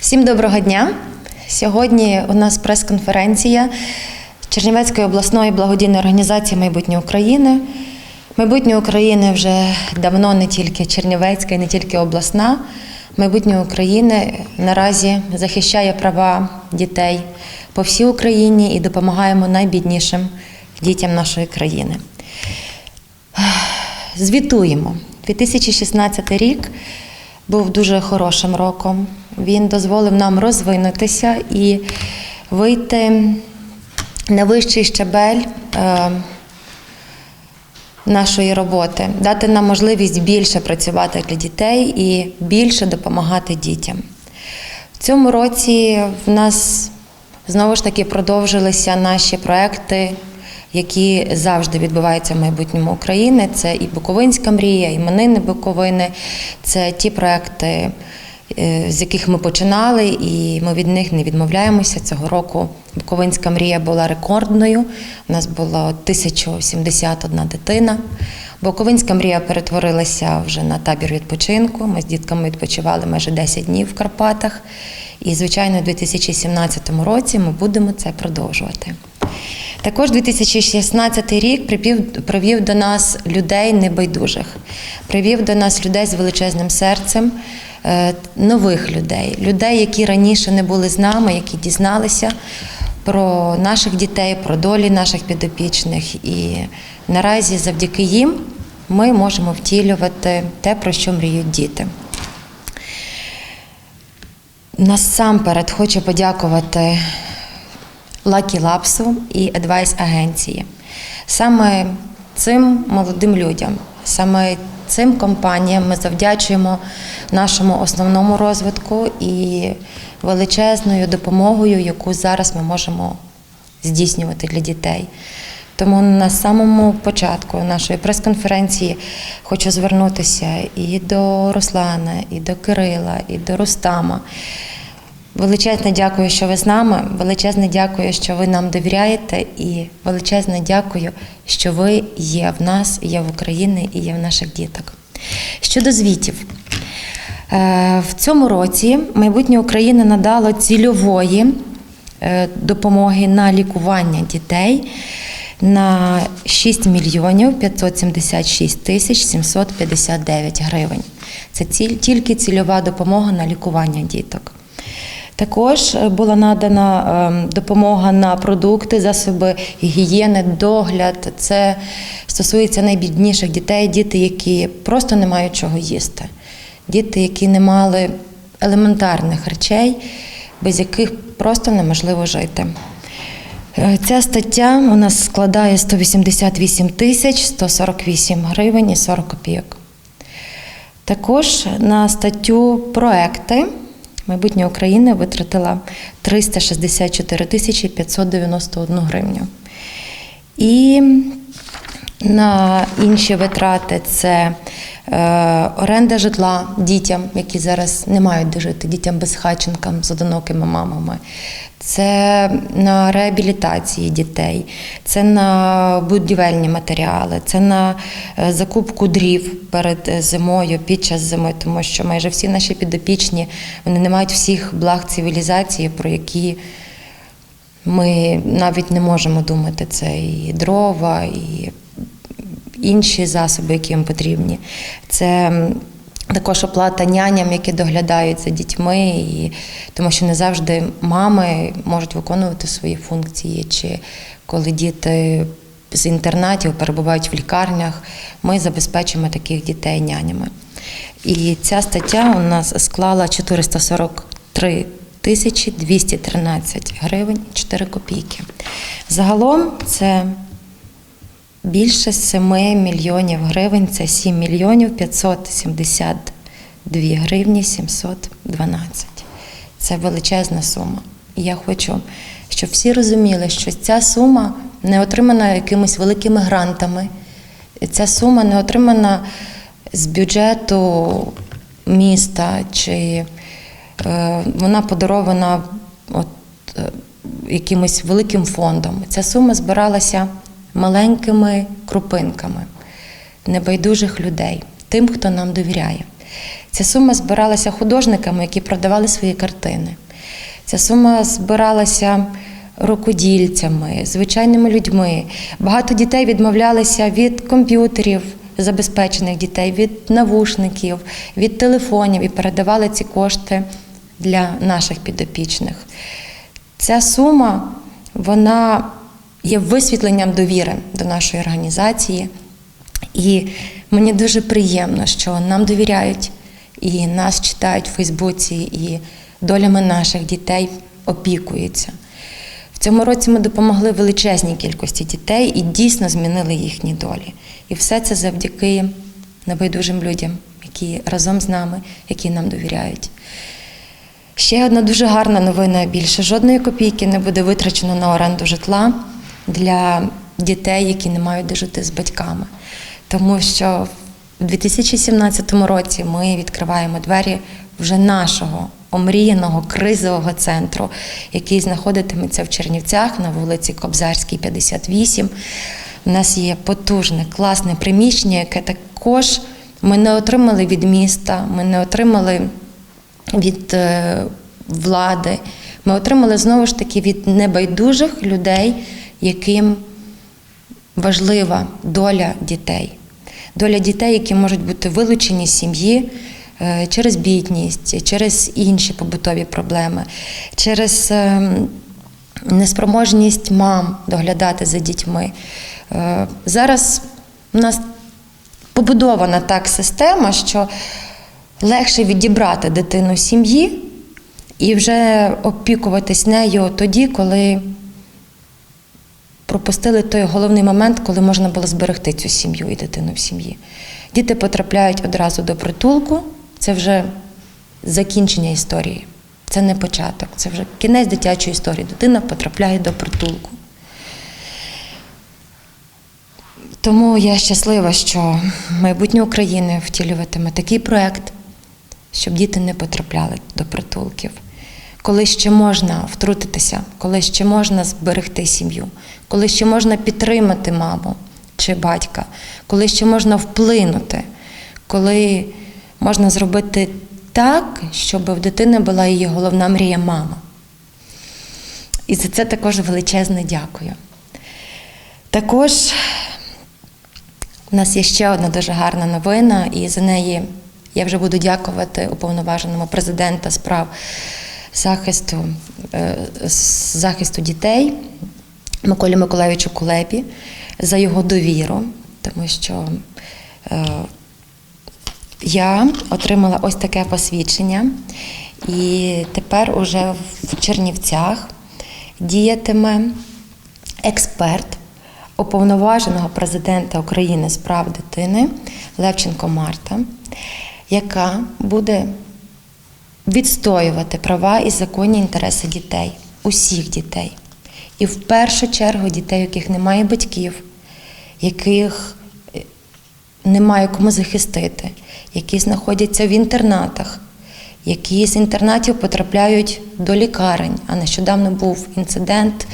Всім доброго дня. Сьогодні у нас прес-конференція Чернівецької обласної благодійної організації Майбутнє України. Майбутнє України вже давно не тільки Чернівецька і не тільки обласна. Майбутнє України наразі захищає права дітей по всій Україні і допомагаємо найбіднішим дітям нашої країни. Звітуємо. 2016 рік був дуже хорошим роком. Він дозволив нам розвинутися і вийти на вищий щабель е, нашої роботи, дати нам можливість більше працювати для дітей і більше допомагати дітям. В цьому році в нас знову ж таки продовжилися наші проекти, які завжди відбуваються в майбутньому України. Це і Буковинська мрія, і Манини Буковини. Це ті проекти, з яких ми починали, і ми від них не відмовляємося. Цього року Буковинська мрія була рекордною. У нас було 1071 дитина. Буковинська мрія перетворилася вже на табір відпочинку. Ми з дітками відпочивали майже 10 днів в Карпатах. І, звичайно, у 2017 році ми будемо це продовжувати. Також 2016 рік привів, привів до нас людей небайдужих, привів до нас людей з величезним серцем, е, нових людей, людей, які раніше не були з нами, які дізналися про наших дітей, про долі наших підопічних. І наразі завдяки їм ми можемо втілювати те, про що мріють діти. Насамперед хочу подякувати Lucky Labs і Advice агенції. Саме цим молодим людям, саме цим компаніям ми завдячуємо нашому основному розвитку і величезною допомогою, яку зараз ми можемо здійснювати для дітей. Тому на самому початку нашої прес-конференції хочу звернутися і до Руслана, і до Кирила, і до Рустама. Величезне дякую, що ви з нами. Величезне дякую, що ви нам довіряєте, і величезне дякую, що ви є в нас, є в Україні і є в наших діток. Щодо звітів, Е, в цьому році майбутнє України надало цільової е, допомоги на лікування дітей на 6 мільйонів 576 тисяч 759 гривень. Це тільки цільова допомога на лікування діток. Також е, була надана ем, допомога на продукти, засоби гігієни, догляд. Це стосується найбідніших дітей, діти, які просто не мають чого їсти, діти, які не мали елементарних речей, без яких просто неможливо жити. Е, Ця стаття у нас складає 188 тисяч 148 гривень і 40 копійок. Також на статтю проекти майбутнє України витратила 364 тисячі 591 гривню. І на інші витрати це е, оренда житла дітям, які зараз не мають де жити, дітям безхатченкам з одинокими мамами. Це на реабілітації дітей, це на будівельні матеріали, це на е, закупку дрів перед е, зимою, під час зими, тому що майже всі наші підопічні вони не мають всіх благ цивілізації, про які ми навіть не можемо думати. Це і дрова, і інші засоби, які їм потрібні. Це також оплата няням, які доглядають за дітьми, і, тому що не завжди мами можуть виконувати свої функції, чи коли діти з інтернатів перебувають в лікарнях, ми забезпечуємо таких дітей нянями. І ця стаття у нас склала 443 тисячі 213 гривень 4 копійки. Загалом це більше 7 мільйонів гривень, це 7 мільйонів 572 гривні 712. Це величезна сума. І я хочу, щоб всі розуміли, що ця сума не отримана якимись великими грантами. Ця сума не отримана з бюджету міста, чи е, вона подарована от, е, якимось великим фондом. Ця сума збиралася маленькими крупинками небайдужих людей, тим, хто нам довіряє. Ця сума збиралася художниками, які продавали свої картини. Ця сума збиралася рукодільцями, звичайними людьми. Багато дітей відмовлялися від комп'ютерів, забезпечених дітей, від навушників, від телефонів і передавали ці кошти для наших підопічних. Ця сума вона є висвітленням довіри до нашої організації. І мені дуже приємно, що нам довіряють і нас читають в Фейсбуці, і долями наших дітей опікуються. В цьому році ми допомогли величезній кількості дітей і дійсно змінили їхні долі. І все це завдяки небайдужим людям, які разом з нами, які нам довіряють. Ще одна дуже гарна новина. Більше жодної копійки не буде витрачено на оренду житла для дітей, які не мають де жити з батьками. Тому що в 2017 році ми відкриваємо двері вже нашого омріяного кризового центру, який знаходитиметься в Чернівцях на вулиці Кобзарській, 58. У нас є потужне, класне приміщення, яке також ми не отримали від міста, ми не отримали від е, влади. Ми отримали знову ж таки від небайдужих людей, яким важлива доля дітей. Доля дітей, які можуть бути вилучені з сім'ї е, через бідність, через інші побутові проблеми, через е, неспроможність мам доглядати за дітьми. Е, Зараз у нас побудована так система, що легше відібрати дитину з сім'ї і вже опікуватись нею тоді, коли пропустили той головний момент, коли можна було зберегти цю сім'ю і дитину в сім'ї. Діти потрапляють одразу до притулку, це вже закінчення історії. Це не початок, це вже кінець дитячої історії. Дитина потрапляє до притулку. Тому я щаслива, що майбутнє України втілюватиме такий проект, щоб діти не потрапляли до притулків. Коли ще можна втрутитися, коли ще можна зберегти сім'ю, коли ще можна підтримати маму чи батька, коли ще можна вплинути, коли можна зробити так, щоб в дитини була її головна мрія мама. І за це також величезне дякую. Також у нас є ще одна дуже гарна новина, і за неї я вже буду дякувати уповноваженому президента справ захисту, е, захисту дітей Миколі Миколаївичу Кулебі за його довіру, тому що е, я отримала ось таке посвідчення, і тепер уже в Чернівцях діятиме експерт уповноваженого президента України з прав дитини Левченко Марта, яка буде відстоювати права і законні інтереси дітей, усіх дітей. І в першу чергу дітей, яких немає батьків, яких е, немає кому захистити, які знаходяться в інтернатах, які з інтернатів потрапляють до лікарень. А нещодавно був інцидент,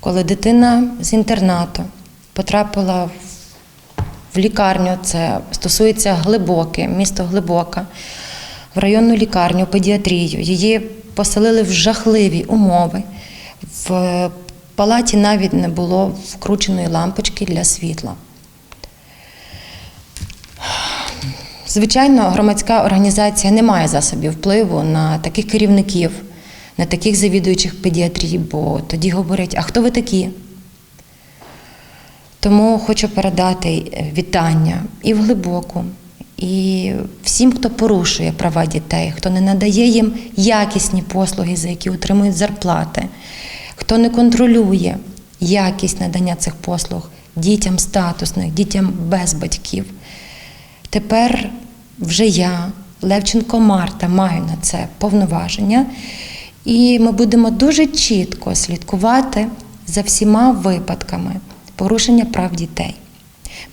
коли дитина з інтернату потрапила в лікарню. Це стосується глибоке, місто Глибока, в районну лікарню, педіатрію. Її поселили в жахливі умови. В палаті навіть не було вкрученої лампочки для світла. Звичайно, громадська організація не має засобів впливу на таких керівників, на таких завідуючих педіатрії, бо тоді говорять, а хто ви такі? Тому хочу передати е, вітання і в глибоку, і всім, хто порушує права дітей, хто не надає їм якісні послуги, за які отримують зарплати, хто не контролює якість надання цих послуг дітям статусних, дітям без батьків. Тепер вже я, Левченко Марта, маю на це повноваження, і ми будемо дуже чітко слідкувати за всіма випадками порушення прав дітей.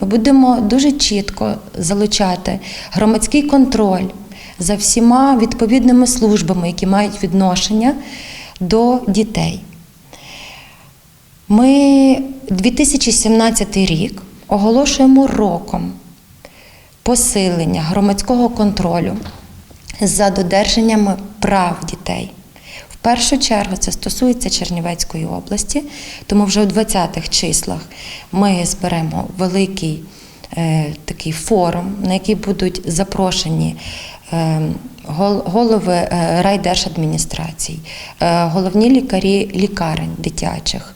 Ми будемо дуже чітко залучати громадський контроль за всіма відповідними службами, які мають відношення до дітей. Ми 2017 рік оголошуємо роком посилення громадського контролю за додержанням прав дітей. Першу чергу це стосується Чернівецької області, тому вже у 20-х числах ми зберемо великий е, такий форум, на який будуть запрошені е, голови е, райдержадміністрацій, головні лікарі лікарень дитячих,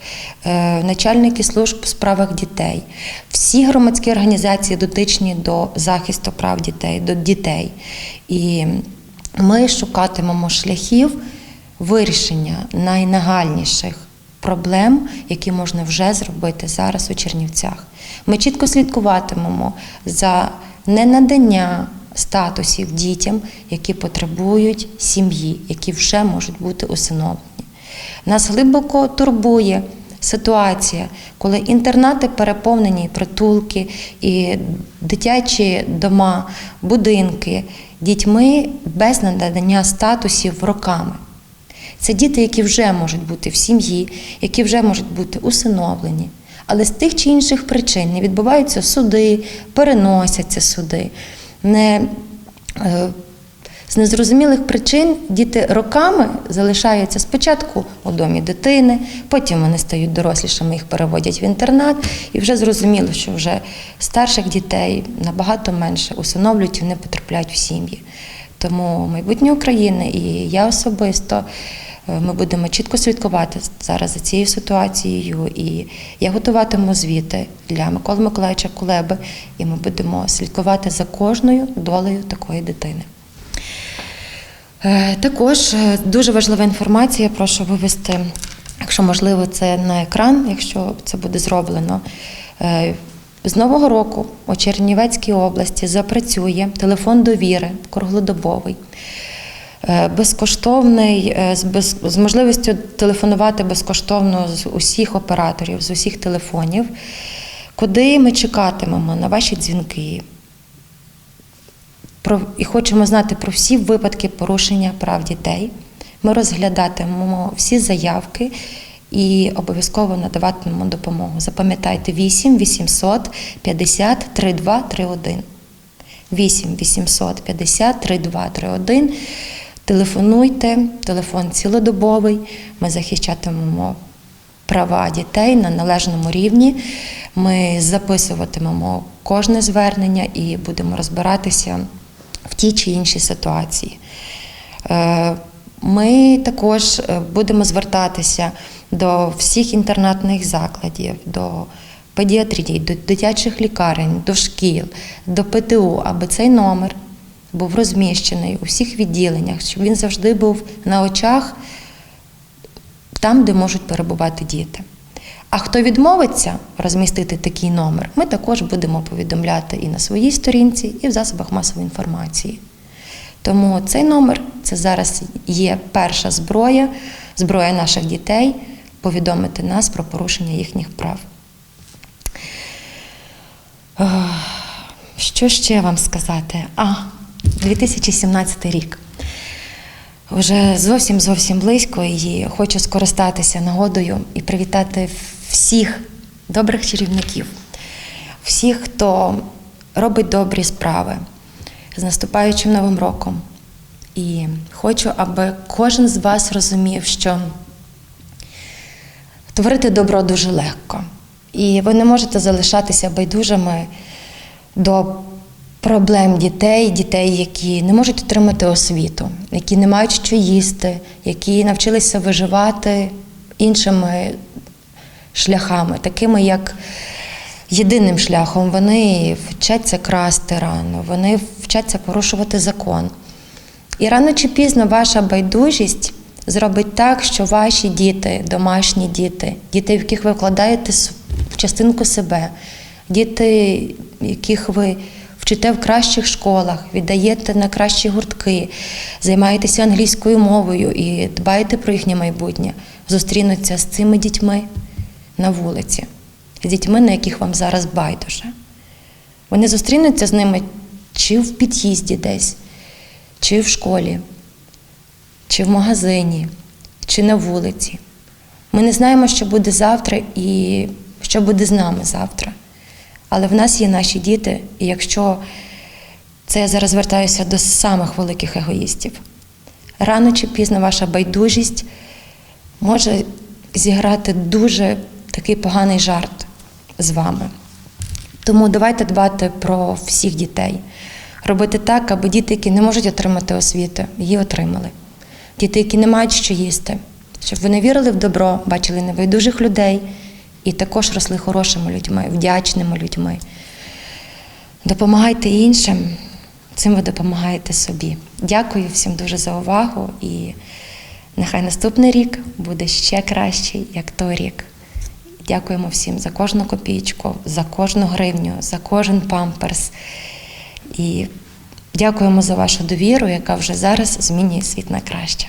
начальники служб у справах дітей, всі громадські організації дотичні до захисту прав дітей, до дітей. І ми шукатимемо шляхів вирішення найнагальніших проблем, які можна вже зробити зараз у Чернівцях. Ми чітко слідкуватимемо за ненадання статусів дітям, які потребують сім'ї, які вже можуть бути усиновлені. Нас глибоко турбує ситуація, коли інтернати переповнені, притулки і дитячі дома, будинки дітьми без надання статусів роками. Це діти, які вже можуть бути в сім'ї, які вже можуть бути усиновлені. Але з тих чи інших причин не відбуваються суди, переносяться суди. Не, е, з незрозумілих причин діти роками залишаються спочатку у домі дитини, потім вони стають дорослішими, їх переводять в інтернат, і вже зрозуміло, що вже старших дітей набагато менше усиновлюють і вони потрапляють в сім'ї. Тому майбутнє України і я особисто ми будемо чітко слідкувати зараз за цією ситуацією. І я готуватиму звіти для Миколи Миколаївича Кулеби, і ми будемо слідкувати за кожною долею такої дитини. Е, Також е, дуже важлива інформація. Прошу вивести, якщо можливо, це на екран, якщо це буде зроблено. Е, З нового року у Чернівецькій області запрацює телефон довіри круглодобовий. Е, Безкоштовний е, з, можливістю телефонувати безкоштовно з усіх операторів, з усіх телефонів, куди ми чекатимемо на ваші дзвінки, і хочемо знати про всі випадки порушення прав дітей. Ми розглядатимемо всі заявки і обов'язково надаватимемо допомогу. Запам'ятайте 8 800 50 32 31. 8 850 3231. Телефонуйте, телефон цілодобовий. Ми захищатимемо права дітей на належному рівні. Ми записуватимемо кожне звернення і будемо розбиратися в тій чи іншій ситуації. Е, Ми також е, будемо звертатися до всіх інтернатних закладів, до педіатрії, до дитячих лікарень, до шкіл, до ПТУ, аби цей номер був розміщений у всіх відділеннях, щоб він завжди був на очах там, де можуть перебувати діти. А хто відмовиться розмістити такий номер, ми також будемо повідомляти і на своїй сторінці, і в засобах масової інформації. Тому цей номер це зараз є перша зброя, зброя наших дітей повідомити нас про порушення їхніх прав. Що ще вам сказати? А, 2017 рік. Вже зовсім зовсім близько і хочу скористатися нагодою і привітати всіх добрих чарівників, всіх, хто робить добрі справи з наступаючим новим роком. І хочу, аби кожен з вас розумів, що творити добро дуже легко. І ви не можете залишатися байдужими до проблем дітей, дітей, які не можуть отримати освіту, які не мають що їсти, які навчилися виживати іншими шляхами, такими як єдиним шляхом. Вони вчаться красти рано, вони вчаться порушувати закон. І рано чи пізно ваша байдужість зробить так, що ваші діти, домашні діти, діти, в яких ви вкладаєте частинку себе, діти, яких ви вчите в кращих школах, віддаєте на кращі гуртки, займаєтеся англійською мовою і дбаєте про їхнє майбутнє, зустрінуться з цими дітьми на вулиці, з дітьми, на яких вам зараз байдуже. Вони зустрінуться з ними чи в під'їзді десь, чи в школі, чи в магазині, чи на вулиці. Ми не знаємо, що буде завтра і що буде з нами завтра. Але в нас є наші діти, і якщо Це я зараз звертаюся до самих великих егоїстів. Рано чи пізно ваша байдужість може зіграти дуже такий поганий жарт з вами. Тому давайте дбати про всіх дітей, робити так, аби діти, які не можуть отримати освіти, її отримали. Діти, які не мають що їсти, щоб вони вірили в добро, бачили небайдужих людей і також росли хорошими людьми, вдячними людьми. Допомагайте іншим, цим ви допомагаєте собі. Дякую всім дуже за увагу і нехай наступний рік буде ще кращий, як той рік. Дякуємо всім за кожну копійку, за кожну гривню, за кожен памперс. І дякуємо за вашу довіру, яка вже зараз змінює світ на краще.